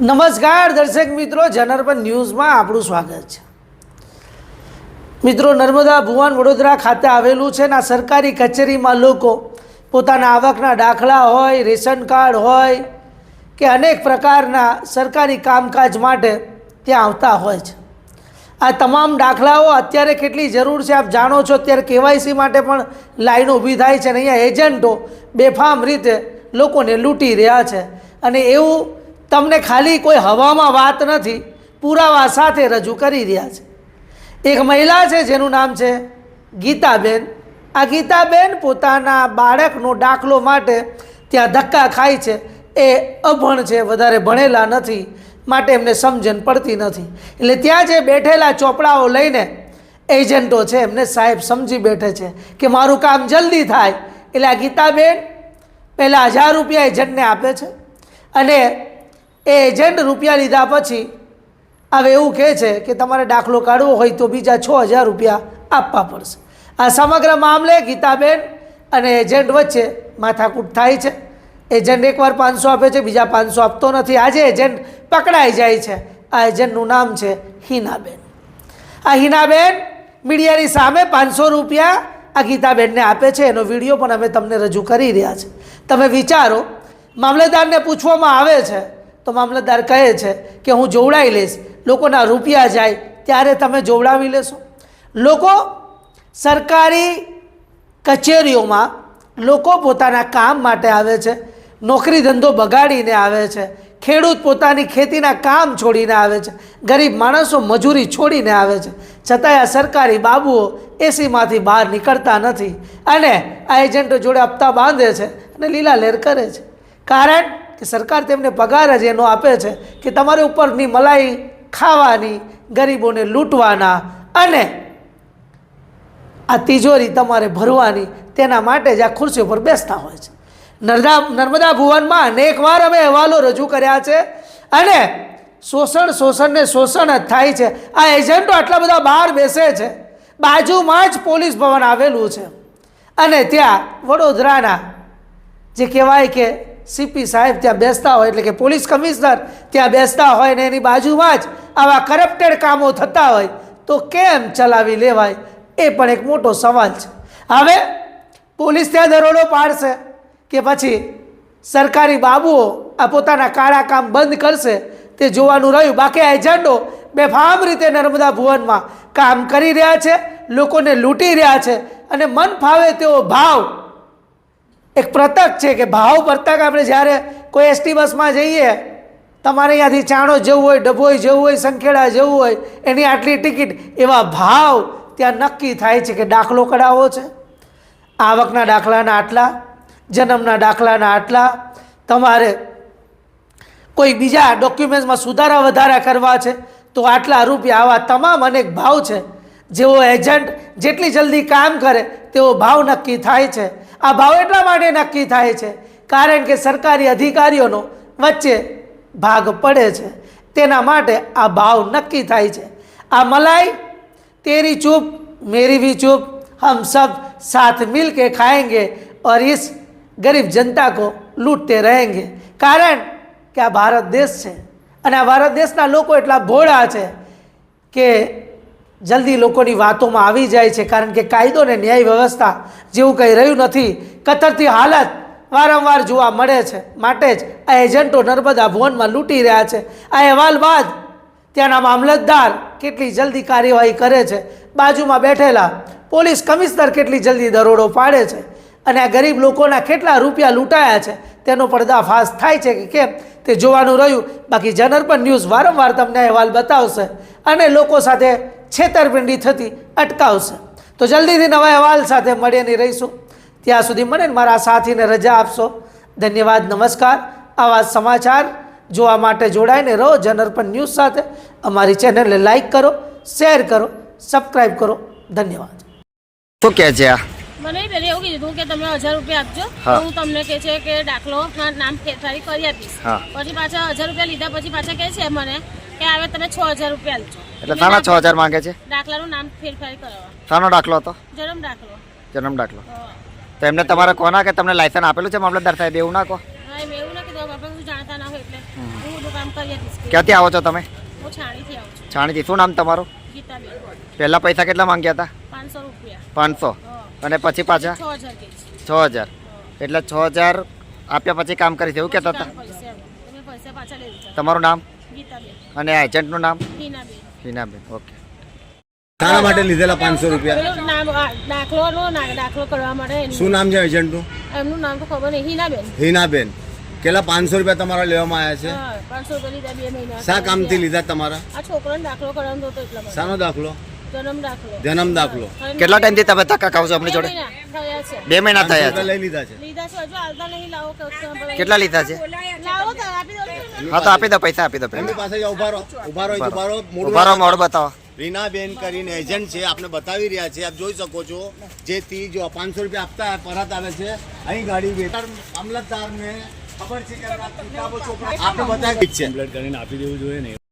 નમસ્કાર દર્શક મિત્રો જનરપન ન્યૂઝમાં આપણું સ્વાગત છે. મિત્રો, નર્મદા ભુવન વડોદરા ખાતે આવેલું છે ને સરકારી કચેરીમાં લોકો પોતાના આવકના દાખલા હોય, રેશન કાર્ડ હોય કે અનેક પ્રકારના સરકારી કામકાજ માટે ત્યાં આવતા હોય છે. આ તમામ દાખલાઓ અત્યારે કેટલી જરૂર છે આપ જાણો છો, અત્યારે કેવાયસી માટે પણ લાઈનો ઊભી થાય છે અને અહીંયા એજન્ટો બેફામ રીતે લોકોને લૂંટી રહ્યા છે. અને એવું તમને ખાલી કોઈ હવામાં વાત નથી, પુરાવા સાથે રજૂ કરી રહ્યા છે. એક મહિલા છે જેનું નામ છે ગીતાબેન. આ ગીતાબેન પોતાના બાળકનો દાખલો માટે ત્યાં ધક્કા ખાય છે. એ અભણ છે, વધારે ભણેલા નથી, માટે એમને સમજણ પડતી નથી. એટલે ત્યાં જે બેઠેલા ચોપડાઓ લઈને એજન્ટો છે, એમને સાહેબ સમજી બેઠે છે કે મારું કામ જલ્દી થાય. એટલે આ ગીતાબેન પહેલાં હજાર રૂપિયા એજન્ટને આપે છે અને એ એજન્ટ રૂપિયા લીધા પછી હવે એવું કહે છે કે તમારે દાખલો કાઢવો હોય તો બીજા છ હજાર રૂપિયા આપવા પડશે. આ સમગ્ર મામલે ગીતાબેન અને એજન્ટ વચ્ચે માથાકૂટ થાય છે. એજન્ટ એકવાર પાંચસો આપે છે, બીજા પાંચસો આપતો નથી. આજે એજન્ટ પકડાઈ જાય છે. આ એજન્ટનું નામ છે હિનાબેન. આ હિનાબેન મીડિયાની સામે પાંચસો રૂપિયા આ ગીતાબેનને આપે છે. એનો વીડિયો પણ અમે તમને રજૂ કરી રહ્યા છે. તમે વિચારો મામલેદારને પૂછવામાં આવે છે તો મામલતદાર કહે છે કે હું જોવડાવી લઈશ. લોકોના રૂપિયા જાય, ત્યારે તમે જોવડાવી લેશો. લોકો સરકારી કચેરીઓમાં લોકો પોતાના કામ માટે આવે છે, નોકરી ધંધો બગાડીને આવે છે, ખેડૂત પોતાની ખેતીના કામ છોડીને આવે છે, ગરીબ માણસો મજૂરી છોડીને આવે છે. છતાંય આ સરકારી બાબુઓ એસીમાંથી બહાર નીકળતા નથી અને આ એજન્ટો જોડે હપ્તા બાંધે છે અને લીલા લેર કરે છે. કારણ કે સરકાર તેમને પગાર જ એનો આપે છે કે તમારે ઉપરની મલાઈ ખાવાની, ગરીબોને લૂંટવાના અને આ તિજોરી તમારે ભરવાની તેના માટે જ આ ખુરશી ઉપર બેસતા હોય છે. નર્મદા નર્મદા ભુવનમાં અનેકવાર અમે અહેવાલો રજૂ કર્યા છે અને શોષણ શોષણને શોષણ જ થાય છે. આ એજન્ટો આટલા બધા બહાર બેસે છે. બાજુમાં જ પોલીસ ભવન આવેલું છે. અને ત્યાં વડોદરાના જે કહેવાય કે સીપી સાહેબ ત્યાં બેસતા હોય, એટલે કે પોલીસ કમિશનર ત્યાં બેસતા હોય ને એની બાજુમાં જ આવા કરપ્ટેડ કામો થતા હોય, તો કેમ ચલાવી લેવાય? એ પણ એક મોટો સવાલ છે. હવે પોલીસ ત્યાં દરોડો પાડશે કે પછી સરકારી બાબુઓ આ પોતાના કાળા કામ બંધ કરશે, તે જોવાનું રહ્યું. બાકી આ એજન્ટો બેફામ રીતે નર્મદા ભુવનમાં કામ કરી રહ્યા છે, લોકોને લૂંટી રહ્યા છે અને મન ફાવે તેવો ભાવ એક પ્રતક છે કે ભાવ પ્રતક આપણે જ્યારે કોઈ એસટી બસમાં જઈએ, તમારે અહીંયાથી ચાણો જવું હોય, ડભોઈ જવું હોય, સંખેડા જવું હોય, એની આટલી ટિકિટ, એવા ભાવ ત્યાં નક્કી થાય છે કે દાખલો કઢાવો છે. આવકના દાખલાના આટલા, જન્મના દાખલાના આટલા, તમારે કોઈ બીજા ડોક્યુમેન્ટ્સમાં સુધારા વધારા કરવા છે, તો આટલા રૂપિયા, આવા તમામ અનેક ભાવ છે. જેઓ એજન્ટ જેટલી જલ્દી કામ કરે તેવો ભાવ નક્કી થાય છે. આ ભાવ એટલા માટે નક્કી થાય છે કારણ કે સરકારી અધિકારીઓનો વચ્ચે ભાગ પડે છે તેના માટે આ ભાવ નક્કી થાય છે આ મલાઈ तेरी चुप मेरी भी चुप हम सब साथ मिल के खाएंगे और इस गरीब जनता को लूटते रहेंगे કારણ કે આ ભારત દેશ છે અને આ ભારત દેશના લોકો એટલા ભોળા છે કે જલ્દી લોકોની વાતોમાં આવી જાય છે, કારણ કે કાયદો ને ન્યાય વ્યવસ્થા જેવું કંઈ રહ્યું નથી, કતરતી હાલત વારંવાર જોવા મળે છે. માટે જ આ એજન્ટો નર્મદા ભુવનમાં લૂંટી રહ્યા છે. આ અહેવાલ બાદ ત્યાંના મામલતદાર કેટલી જલ્દી કાર્યવાહી કરે છે. બાજુમાં બેઠેલા પોલીસ કમિશનર કેટલી જલ્દી દરોડો પાડે છે. અને આ ગરીબ લોકોના કેટલા રૂપિયા લૂંટાયા છે, તેનો પર્દાફાશ થાય છે કે કેમ, તે જોવાનું રહ્યું. બાકી જનરપન ન્યૂઝ વારંવાર તમને અહેવાલ બતાવશે. અને લોકો સાથે છેતરપિંડી થતી અટકાવશે. તો જલ્દીથી નવા અહેવાલ સાથે મળીને રહીશું. ત્યાં સુધી મને ને મારા સાથીને રજા આપશો. ધન્યવાદ નમસ્કાર. આવા સમાચાર જોવા માટે જોડાઈને રહો જનરપન ન્યૂઝ સાથે. અમારી ચેનલને લાઈક કરો શેર કરો સબસ્ક્રાઈબ કરો. ધન્યવાદ. શું કહે છે આ? મને પેલે એવું કીધું કે તમે હજાર રૂપિયા આપજો. હું. તમને કે છે કે દાખલો નામ ફેરફારી કરી આપીશ. પછી પાછા હજાર રૂપિયા લીધા પછી પાછા કહે છે મને કે હવે તમે છ હજાર રૂપિયા આપજો. એટલે તાણા છ હજાર માંગે છે? દાખલાનું નામ ફેરફાર કરવા શાનો દાખલો હતો? જન્મ દાખલો. જન્મ દાખલો. તો એમને તમારે કોના કે તમને લાયસન્સ આપેલું છે મામલતદાર સાહેબ? એવું ના કહો. ક્યાંથી આવો છો તમે? હું છાણીથી આવું છું. છાણીથી. શું નામ તમારું? ગીતાબેન. પહેલા પૈસા કેટલા માંગ્યા હતા? પાંચસો. અને પછી પાછા? છ હજાર એટલે છ હજાર આપ્યા પછી કામ કરીશ એવું કહેતા હતા? તમારું નામ? ગીતાબેન. અને એજન્ટનું નામ? હિનાબેન ઓકે. શાના માટે લીધેલા પાંચસો રૂપિયા? પેલું નામ આ દાખલોનો ના- દાખલો કરવા માટે એનું- શું નામ છે એજન્ટનું? એમનું નામ તો ખબર નહીં. હિનાબેન. હિનાબેન. કેટલા પાંચસો રૂપિયા તમારા લેવામાં આવ્યા હા પાંચસો રૂપિયા લીધા બે મહિના છે શા કામથી લીધા તમારા? આ છોકરાને દાખલો કરવાનો હતો એટલા માટે. શાનો દાખલો? જન્મ દાખલો. જન્મ દાખલો. કેટલા ટાઈમથી તમે ધક્કા ખાવ છો આપણી બે જોડે મહિના થયા છે. બે મહિના થયા છે. લઈ લીધા છે. લીધા છે હજુ હાલતા નહીં લાવો કે કે- કેટલા લીધા છે? લાવો તો આપી દો હા તો આપી દો પૈસા આપી દો એમની પાસે જાઓ, ઊભા રહો ઊભા રહો ઊભા રહો. ઊભા રહો. મોડ બતાવો. રીનાબેન કરીને એજન્ટ છે આપને બતાવી રહ્યા છે આપ જોઈ શકો છો જેથી જો પાંચસો રૂપિયા આપતા પરત આવે છે. અહીં ગાડી વેટર મામલતદારને ખબર છે કે કિતાબો આપને બતાવી છે કમ્પ્લેટ કરીને આપી દેવું જોઈએ ને